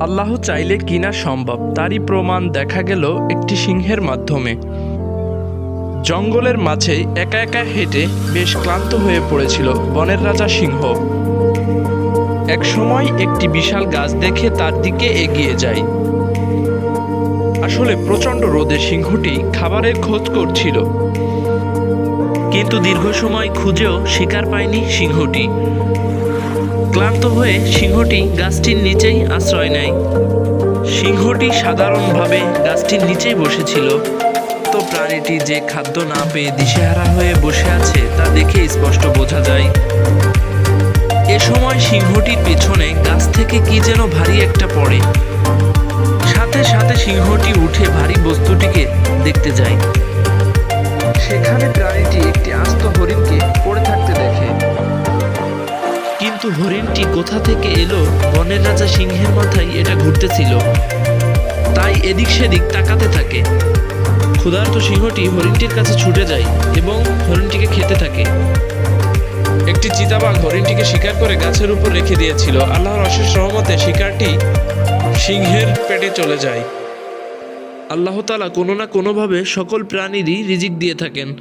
আল্লাহ চাইলে কিনা সম্ভব, তারই প্রমাণ দেখা গেল একটি সিংহের মাধ্যমে। জঙ্গলের মাঝে একা একা হেঁটে বেশ ক্লান্ত হয়ে পড়েছিল বনের রাজা সিংহ। এক সময় একটি বিশাল গাছ দেখে তার দিকে এগিয়ে যায়। আসলে প্রচণ্ড রোদে সিংহটি খাবারের খোঁজ করছিল। কিন্তু দীর্ঘ সময় খুঁজেও শিকার পায়নি সিংহটি। ক্লান্ত হয়ে সিংহটি গাছটির নিচেই আশ্রয় নেয়। সিংহটি সাধারণভাবে গাছটির নিচেই বসেছিল। তো প্রাণীটি যে খাদ্য না পেয়ে দিশেহারা হয়ে বসে আছে তা দেখে স্পষ্ট বোঝা যায়। এ সময় সিংহটির পেছনে গাছ থেকে কি যেন ভারী একটা পড়ে। সাথে সাথে সিংহটি উঠে ভারী বস্তুটিকে দেখতে যায়। কিন্তু হরিণটি কোথা থেকে এলো? বনের রাজা সিংহের মাথায় এটা ঘুরতেছিল। তাই এদিক সেদিক তাকাতে থাকে। ক্ষুধার্ত সিংহটি হরিণটির কাছে ছুটে যায় এবং হরিণটিকে খেতে থাকে। একটি চিতাবাঘ হরিণটিকে শিকার করে গাছের উপর রেখে দিয়েছিল। আল্লাহর অশেষ রহমতে শিকারটি সিংহের পেটে চলে যায়। আল্লাহ তালা কোনো না কোনোভাবে সকল প্রাণীরই রিজিক দিয়ে থাকেন।